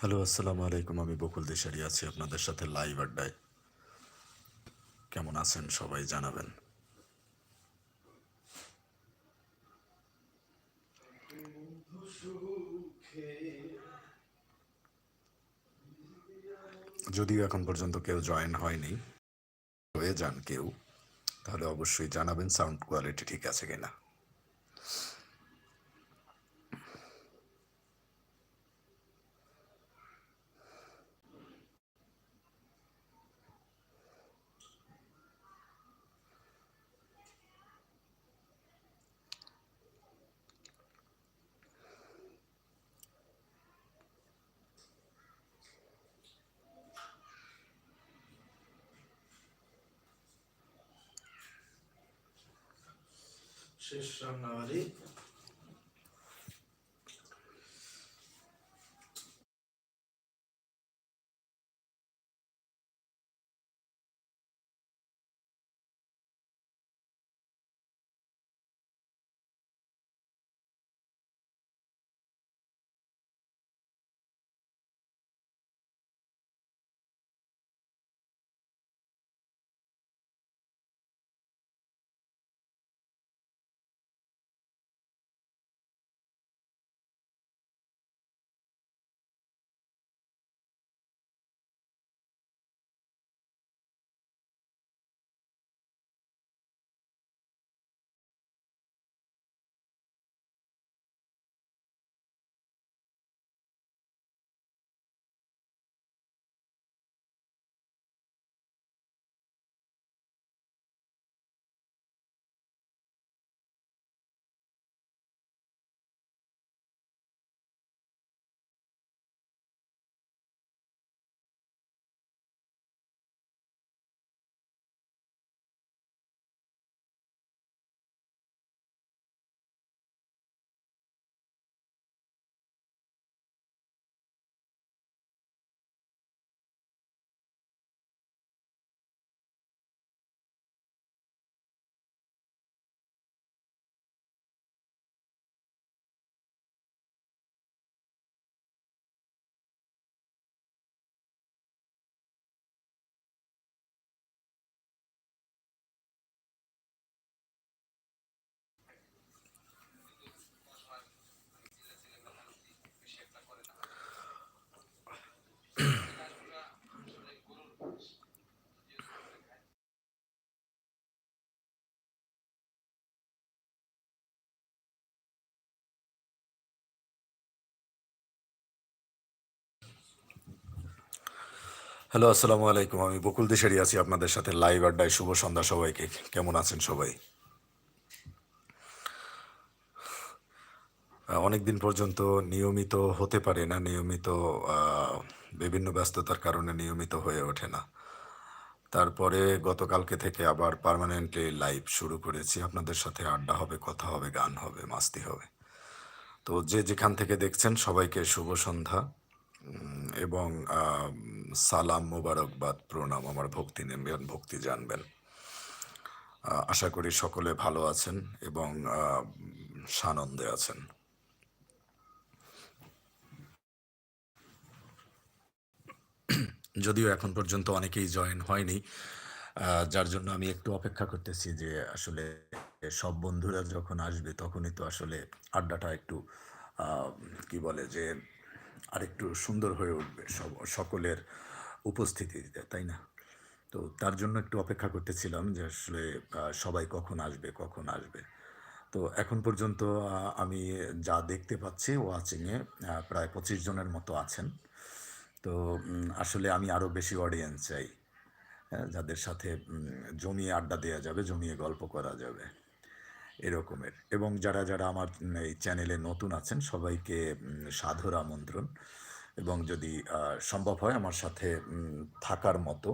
Hello, আসসালামু আলাইকুম। আমি বকুল দেশারি আছি আপনাদের সাথে লাইভ আড্ডায়। কেমন আছেন সবাই জানাবেন। যদিও এখন পর্যন্ত কেউ জয়েন হয়নি, হয়ে যান কেউ, তাহলে অবশ্যই জানাবেন সাউন্ড কোয়ালিটি ঠিক আছে কিনা। শেষ রান্নাবাড়ি। হ্যালো, আসসালামু আলাইকুম। আমি বকুল দেশারি আছি আপনাদের সাথে লাইভ আড্ডায়। শুভ সন্ধ্যা সবাইকে। কেমন আছেন সবাই? অনেক দিন পর্যন্ত নিয়মিত হতে পারে না, নিয়মিত বিভিন্ন ব্যস্ততার কারণে নিয়মিত হয়ে ওঠে না। তারপরে গতকালকে থেকে আবার পার্মানেন্টলি লাইভ শুরু করেছি। আপনাদের সাথে আড্ডা হবে, কথা হবে, গান হবে, মাস্তি হবে। তো যে যেখান থেকে দেখছেন সবাইকে শুভ সন্ধ্যা। এবং সালাম মোবারকবাদ প্রণাম, আমার ভক্তি নেবেন ভক্তি জানবেন। আশা করি সকলে ভালো আছেন এবং সানন্দে আছেন। যদিও এখন পর্যন্ত অনেকেই জয়েন হয়নি যার জন্য আমি একটু অপেক্ষা করতেছি যে আসলে সব বন্ধুরা যখন আসবে তখনই তো আসলে আড্ডাটা একটু কি বলে যে আরেকটু সুন্দর হয়ে উঠবে সব সকলের উপস্থিতিতে তাই না? তো তার জন্য একটু অপেক্ষা করতেছিলাম যে আসলে সবাই কখন আসবে কখন আসবে। তো এখন পর্যন্ত আমি যা দেখতে পাচ্ছি ওয়াচিংয়ে প্রায় পঁচিশ জনের মতো আছেন। তো আসলে আমি আরও বেশি অডিয়েন্স চাই হ্যাঁ, যাদের সাথে জমিয়ে আড্ডা দেওয়া যাবে জমিয়ে গল্প করা যাবে। এরকমের। এবং যারা যারা আমার এই চ্যানেলে নতুন আছেন, সবাইকে সাদর আমন্ত্রণ। এবং যদি সম্ভব হয় আমার সাথে থাকার মতো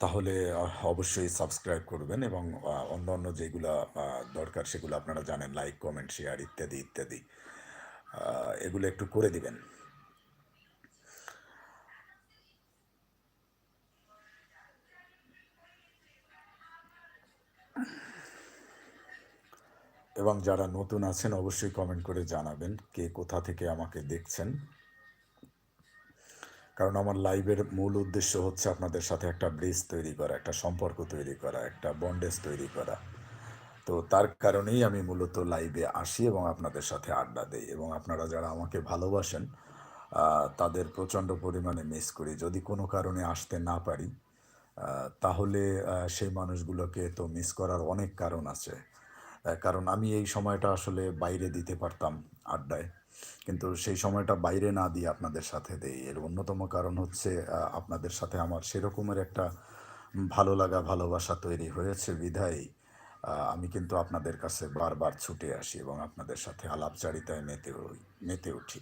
তাহলে অবশ্যই সাবস্ক্রাইব করবেন এবং অন্য অন্য যেগুলো দরকার সেগুলো আপনারা জানেন, লাইক, কমেন্ট, শেয়ার ইত্যাদি ইত্যাদি। এগুলো একটু করে দিবেন। এবং যারা নতুন আছেন অবশ্যই কমেন্ট করে জানাবেন কে কোথা থেকে আমাকে দেখছেন। কারণ আমার লাইভের মূল উদ্দেশ্য হচ্ছে আপনাদের সাথে একটা ব্রিজ তৈরি করা, একটা সম্পর্ক তৈরি করা, একটা বন্ডেজ তৈরি করা। তো তার কারণেই আমি মূলত লাইভে আসি এবং আপনাদের সাথে আড্ডা দেই এবং আপনারা যারা আমাকে ভালোবাসেন তাদের প্রচণ্ড পরিমাণে মিস করি। যদি কোনো কারণে আসতে না পারি তাহলে সেই মানুষগুলোকে তো মিস করার অনেক কারণ আছে। কারণ আমি এই সময়টা আসলে বাইরে দিতে পারতাম আড্ডায়। কিন্তু সেই সময়টা বাইরে না দিয়ে আপনাদের সাথে দেই। এর অন্যতম কারণ হচ্ছে আপনাদের সাথে আমার সেরকমের একটা ভালো লাগা, ভালোবাসা তৈরি হয়েছে বিধায় আমি কিন্তু আপনাদের কাছে বারবার ছুটে আসি এবং আপনাদের সাথে আলাপচারিতায় মেতে মেতে উঠি।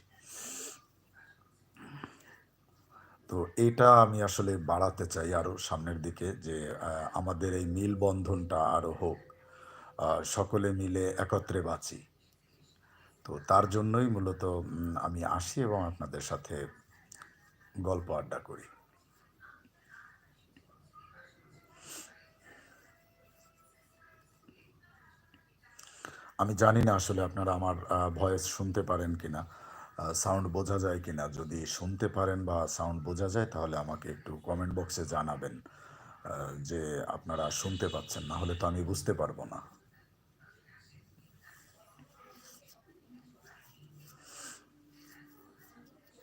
তো এটা আমি আসলে বাড়াতে চাই আরও সামনের দিকে যে আমাদের এই মিল বন্ধনটা আরও হোক। সকলে মিলে একত্রে বাঁচি। তো তার জন্যই মূলত আমি আসি এবং আপনাদের সাথে গল্প আড্ডা করি। আমি জানি না আসলে আপনারা আমার ভয়েস শুনতে পারেন কিনা সাউন্ড বোঝা যায় কি না যদি শুনতে পারেন বা সাউন্ড বোঝা যায়, তাহলে আমাকে একটু কমেন্ট বক্সে জানাবেন যে আপনারা শুনতে পাচ্ছেন, না হলে তো আমি বুঝতে পারব না।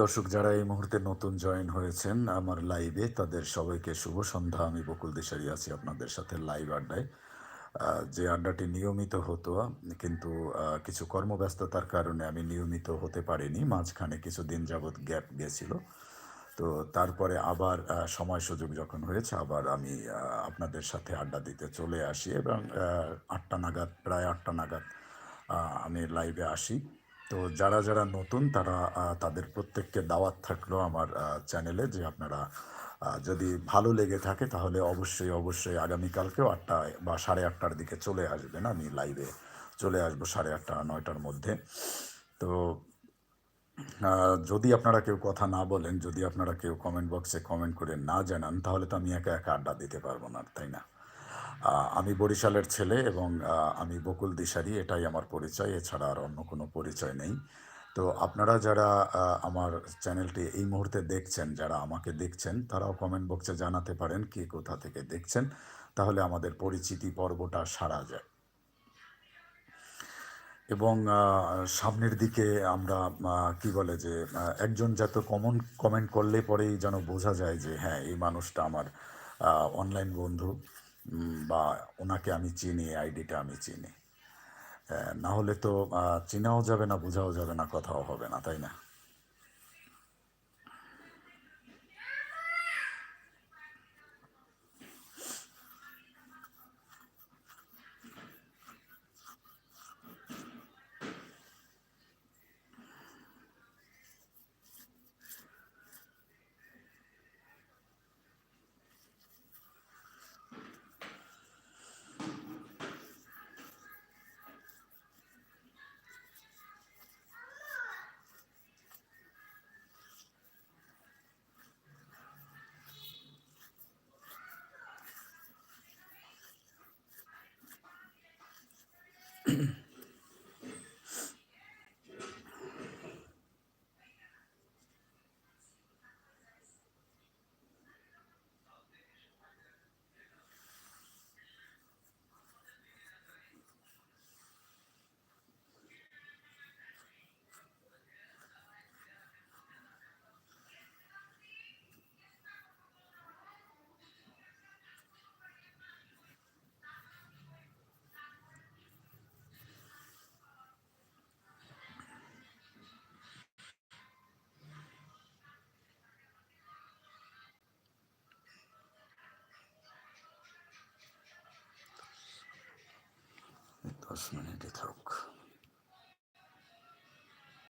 দর্শক যারা এই মুহূর্তে নতুন জয়েন হয়েছেন আমার লাইভে তাদের সবাইকে শুভ সন্ধ্যা। আমি বকুল দিশারি আছি আপনাদের সাথে লাইভ আড্ডায়। যে আড্ডাটি নিয়মিত হতো, কিন্তু কিছু কর্মব্যস্ততার কারণে আমি নিয়মিত হতে পারিনি। মাঝখানে কিছু দিন যাবৎ গ্যাপ গেছিল। তো তারপরে আবার সময় সুযোগ যখন হয়েছে, আবার আমি আপনাদের সাথে আড্ডা দিতে চলে আসি এবং আটটা নাগাদ, প্রায় আটটা নাগাদ আমি লাইভে আসি। তো যারা যারা নতুন তারা তাদের প্রত্যেককে দাওয়াত থাকল আমার চ্যানেলে যে আপনারা যদি ভালো লেগে থাকে তাহলে অবশ্যই অবশ্যই আগামীকালকেও আটটা বা সাড়ে আটটার দিকে চলে আসবেন। আমি লাইভে চলে আসব সাড়ে আটটা, নয়টার মধ্যে। তো যদি আপনারা কেউ কথা না বলেন, যদি আপনারা কেউ কমেন্ট বক্সে কমেন্ট করে না জানান, তাহলে তো আমি একা একা আড্ডা দিতে পারব না, তাই না? আমি বরিশালের ছেলে এবং আমি বকুল দিশারি, এটাই আমার পরিচয়, এছাড়া আর অন্য কোনো পরিচয় নেই। তো আপনারা যারা আমার চ্যানেলটি এই মুহূর্তে দেখছেন, যারা আমাকে দেখছেন, তারাও কমেন্ট বক্সে জানাতে পারেন কে কোথা থেকে দেখছেন, তাহলে আমাদের পরিচিতি পর্বটা সারা যায়। এবং সামনের দিকে আমরা কি বলে যে একজন যত কমন কমেন্ট করলে পরেই যেন বোঝা যায় যে হ্যাঁ এই মানুষটা আমার অনলাইন বন্ধু। বা ওনাকে আমি চিনি, আইডিটা আমি চিনি। না হলে তো চেনাও যাবে না, বোঝাও যাবে না, কথাও হবে না, তাই না? Osman Edip Tavuk.